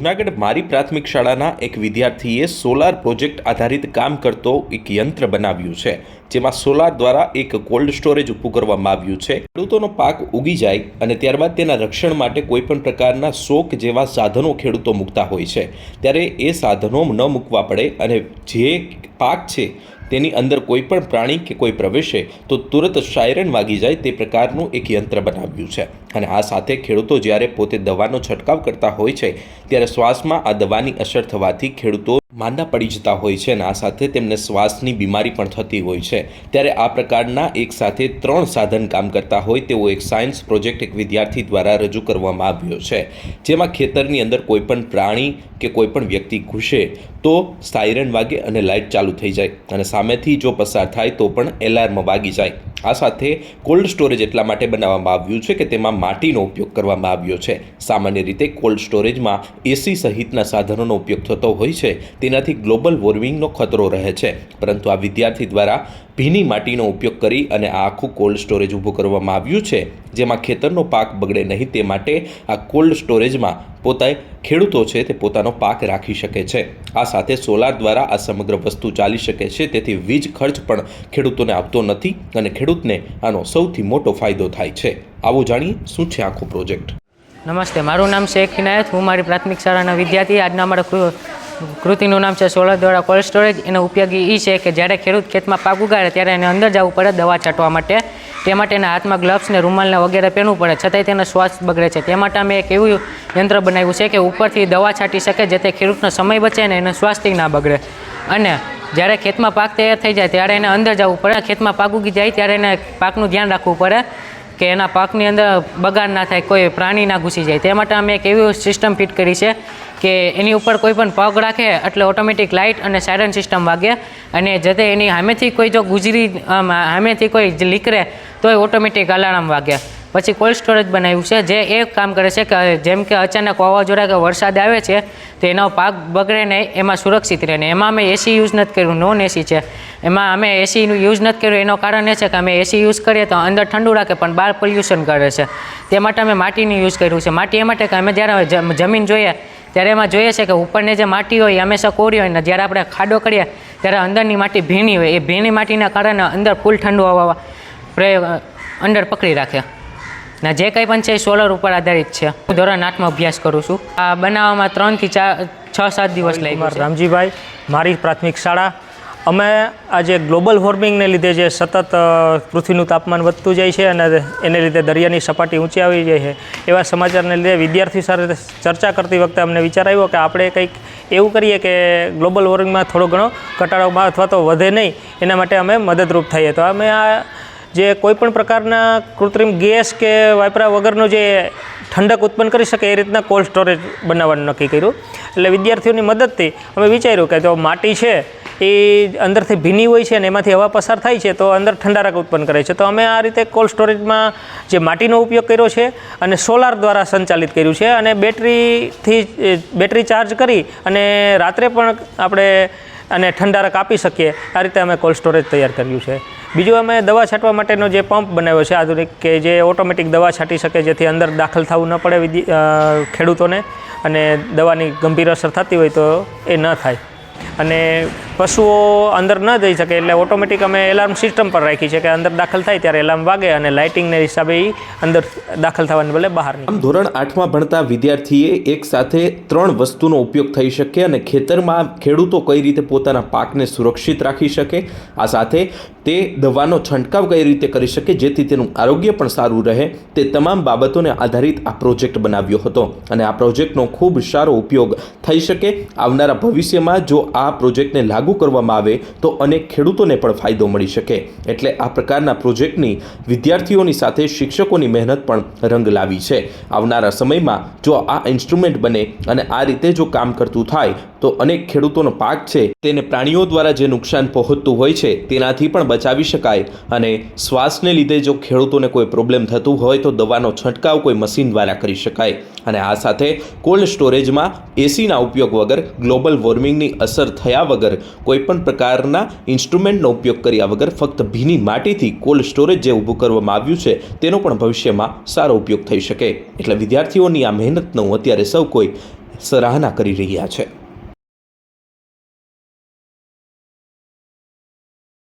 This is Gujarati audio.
જૂનાગઢ મારી પ્રાથમિક શાળાના એક વિદ્યાર્થીએ સોલાર પ્રોજેક્ટ આધારિત કામ કરતો એક યંત્ર બનાવ્યું છે, જેમાં સોલાર દ્વારા એક કોલ્ડ સ્ટોરેજ ઊભું કરવામાં આવ્યું છે. ખેડૂતોનો પાક ઉગી જાય અને ત્યારબાદ તેના રક્ષણ માટે કોઈપણ પ્રકારના શોક જેવા સાધનો ખેડૂતો મૂકતા હોય છે. ત્યારે એ સાધનો ન મૂકવા પડે અને જે પાક છે, તેની અંદર કોઈ પણ પ્રાણી કે કોઈ પ્રવેશે, તો તુરત શાયરન વાગી જાય તે પ્રકારનું એક યંત્ર બનાવ્યું છે. અને આ સાથે ખેડૂતો જ્યારે પોતે દવાનો છંટકાવ કરતા હોય છે, ત્યારે શ્વાસમાં આ દવાની અસર થવાથી ખેડૂતો માંદા પડી જતા હોય છે અને આ સાથે તેમને શ્વાસની બીમારી પણ થતી હોય છે. ત્યારે આ પ્રકારના એક સાથે ત્રણ સાધન કામ કરતા હોય તેવો એક સાયન્સ પ્રોજેક્ટ એક વિદ્યાર્થી દ્વારા રજૂ કરવામાં આવ્યો છે. જેમાં ખેતરની અંદર કોઈ પણ પ્રાણી કે કોઈ પણ વ્યક્તિ ઘૂસે તો સાયરન વાગે અને લાઇટ ચાલુ થઈ જાય અને સામેથી જો પસાર થાય તો પણ એલાર્મ વાગી જાય. આ સાથે કોલ્ડ સ્ટોરેજ એટલા માટે બનાવવામાં આવ્યું છે કે તેમાં માટીનો ઉપયોગ કરવામાં આવ્યો છે. સામાન્ય રીતે કોલ્ડ સ્ટોરેજમાં એસી સહિતના સાધનોનો ઉપયોગ થતો હોય છે. તેનાથી ગ્લોબલ વોર્મિંગનો ખતરો રહે છે. પરંતુ આ વિદ્યાર્થી દ્વારા ભીની માટીનો ઉપયોગ કરી અને આ આખું કોલ્ડ સ્ટોરેજ ઊભું કરવામાં આવ્યું છે. જેમાં ખેતરનો પાક બગડે નહીં તે માટે આ કોલ્ડ સ્ટોરેજમાં પોતાએ ખેડૂતો છે તે પોતાનો પાક રાખી શકે છે. આ સાથે સોલાર દ્વારા આ સમગ્ર વસ્તુ ચાલી શકે છે, તેથી વીજ ખર્ચ પણ ખેડૂતોને આવતો નથી અને ખેડૂતને આનો સૌથી મોટો ફાયદો થાય છે. આવો જાણીએ શું છે આખો પ્રોજેક્ટ. નમસ્તે, મારું નામ શેખ હિનાયત, હું મારી પ્રાથમિક શાળાના વિદ્યાર્થી. આજના અમારા કૃતિનું નામ છે સોલર દ્વારા કોલ્ડ સ્ટોરેજ. એનો ઉપયોગી એ છે કે જ્યારે ખેડૂત ખેતમાં પાક ઉગાડે, ત્યારે એને અંદર જવું પડે દવા છાંટવા માટે. તે માટે એના હાથમાં ગ્લવ્સ ને રૂમાલને વગેરે પહેરવું પડે. છતાંય તેનો શ્વાસ બગડે છે. તે માટે અમે એક એવું યંત્ર બનાવ્યું છે કે ઉપરથી દવા છાંટી શકે જેથી ખેડૂતનો સમય બચે અને એનો સ્વાસ્થ્ય ના બગડે. અને જ્યારે ખેતમાં પાક તૈયાર થઈ જાય, ત્યારે એને અંદર જવું પડે. ખેતમાં પાક ઉગી જાય, ત્યારે એને પાકનું ધ્યાન રાખવું પડે. કે એના પાકની અંદર બગાડ ના થાય, કોઈ પ્રાણી ના ઘૂસી જાય. તે માટે અમે એક એવી સિસ્ટમ ફિટ કરી છે કે એની ઉપર કોઈ પણ પગ રાખે એટલે ઓટોમેટિક લાઇટ અને સાયરન સિસ્ટમ વાગે. અને જતે એની સામેથી કોઈ જો ગુજરી સામેથી કોઈ જ લીકરે તો એ ઓટોમેટિક અલાર્મ વાગે. પછી કોલ્ડ સ્ટોરેજ બનાવ્યું છે. જે એ કામ કરે છે કે, જેમ કે અચાનક વાવાઝોડા કે વરસાદ આવે છે, તો એનો પાક બગડે નહીં, એમાં સુરક્ષિત રહે ને એમાં અમે એસી યુઝ નથી કર્યું નોન એસી છે. એમાં અમે એસીનું યુઝ નથી કર્યું, એનું કારણ એ છે કે અમે એસી યુઝ કરીએ તો અંદર ઠંડુ રાખે, પણ બહાર પોલ્યુશન કરે છે. તે માટે અમે માટીનું યુઝ કર્યું છે. માટી એ માટે કે અમે જ્યારે જમીન જોઈએ, ત્યારે એમાં જોઈએ છે કે ઉપરની જે માટી હોય, એ હંમેશા કોરી હોય ને જ્યારે આપણે ખાડો કરીએ, ત્યારે અંદરની માટી ભીણી હોય. એ ભીણી માટીના કારણે અંદર ફૂલ ઠંડુ હવા પ્રયોગ અંદર પકડી રાખે. ને જે કંઈ પણ છે એ સોલર ઉપર આધારિત છે. હું ધોરણ આઠમાં અભ્યાસ કરું છું. આ બનાવવામાં ત્રણથી ચાર છ સાત દિવસ લાગ્યા રામજીભાઈ મારી પ્રાથમિક શાળા. અમે આજે ગ્લોબલ વોર્મિંગને લીધે જે સતત પૃથ્વીનું તાપમાન વધતું જાય છે અને એને લીધે દરિયાની સપાટી ઊંચી આવી જાય છે. એવા સમાચારને લીધે વિદ્યાર્થી સાથે ચર્ચા કરતી વખતે અમને વિચાર આવ્યો કે આપણે કંઈક એવું કરીએ કે ગ્લોબલ વોર્મિંગમાં થોડો ઘણો ઘટાડો અથવા તો વધે નહીં. એના માટે અમે મદદરૂપ થઈએ. તો અમે આ જે કોઈપણ પ્રકારના કૃત્રિમ ગેસ કે વાપરા વગરનું જે ઠંડક ઉત્પન્ન કરી શકે એ રીતના કોલ્ડ સ્ટોરેજ બનાવવાનું નક્કી કર્યું. એટલે વિદ્યાર્થીઓની મદદથી અમે વિચાર્યું કે જો માટી છે, એ અંદરથી ભીની હોય છે અને એમાંથી હવા પસાર થાય છે, તો અંદર ઠંડારક ઉત્પન્ન કરે છે. તો અમે આ રીતે કોલ્ડ સ્ટોરેજમાં જે માટીનો ઉપયોગ કર્યો છે અને સોલાર દ્વારા સંચાલિત કર્યું છે અને બેટરીથી બેટરી ચાર્જ કરી અને રાત્રે પણ આપણે અને ઠંડારક આપી શકીએ. આ રીતે અમે કોલ્ડ સ્ટોરેજ તૈયાર કર્યું છે. બીજું અમે દવા છાંટવા માટેનો જે પંપ બનાવ્યો છે, આધુનિક કે જે ઓટોમેટિક દવા છાંટી શકે જેથી અંદર દાખલ થવું ન પડે ખેડૂતોને અને દવાની ગંભીર અસર થતી હોય તો એ ન થાય. અને પશુઓ અંદર ન જઈ શકે એટલે ઓટોમેટિક અમે એલાર્મ સિસ્ટમ પર રાખી છે કે અંદર દાખલ થાય ત્યારે એલાર્મ વાગે અને લાઇટિંગને હિસાબે અંદર દાખલ થવાને બદલે બહાર આમ ધોરણ આઠમાં ભણતા વિદ્યાર્થીએ એક સાથે ત્રણ વસ્તુનો ઉપયોગ થઈ શકે અને ખેતરમાં ખેડૂતો કઈ રીતે પોતાના પાકને સુરક્ષિત રાખી શકે, આ સાથે તે દવાનો છંટકાવ કઈ રીતે કરી શકે જેથી તેનું આરોગ્ય પણ સારું રહે, તે તમામ બાબતોને આધારિત આ પ્રોજેક્ટ બનાવ્યો હતો. અને આ પ્રોજેક્ટનો ખૂબ સારો ઉપયોગ થઈ શકે આવનારા ભવિષ્યમાં જો આ પ્રોજેક્ટને લાગુ કરવામાં આવે તો અનેક ખેડૂતોને પણ ફાયદો મળી શકે. એટલે આ પ્રકારના પ્રોજેક્ટની વિદ્યાર્થીઓની સાથે શિક્ષકોની મહેનત પણ રંગ લાવી છે. આવનારા સમયમાં જો આ ઇન્સ્ટ્રુમેન્ટ બને અને આ રીતે જો કામ કરતું થાય તો અનેક ખેડૂતોનો પાક છે, તેને પ્રાણીઓ દ્વારા જે નુકસાન પહોંચતું હોય છે, તેનાથી પણ બચાવી શકાય. અને શ્વાસને લીધે જો ખેડૂતોને કોઈ પ્રોબ્લેમ થતું હોય, તો દવાનો છંટકાવ કોઈ મશીન દ્વારા કરી શકાય. અને આ સાથે કોલ્ડ સ્ટોરેજમાં એસીના ઉપયોગ વગર, ગ્લોબલ વોર્મિંગની અસર થયા વગર, કોઈપણ પ્રકારના ઇન્સ્ટ્રુમેન્ટનો ઉપયોગ કર્યા વગર ફક્ત ભીની માટીથી કોલ્ડ સ્ટોરેજ જે ઊભું કરવામાં આવ્યું છે, તેનો પણ ભવિષ્યમાં સારો ઉપયોગ થઈ શકે. એટલે વિદ્યાર્થીઓની આ મહેનતનો અત્યારે સૌ કોઈ સરાહના કરી રહ્યા છે.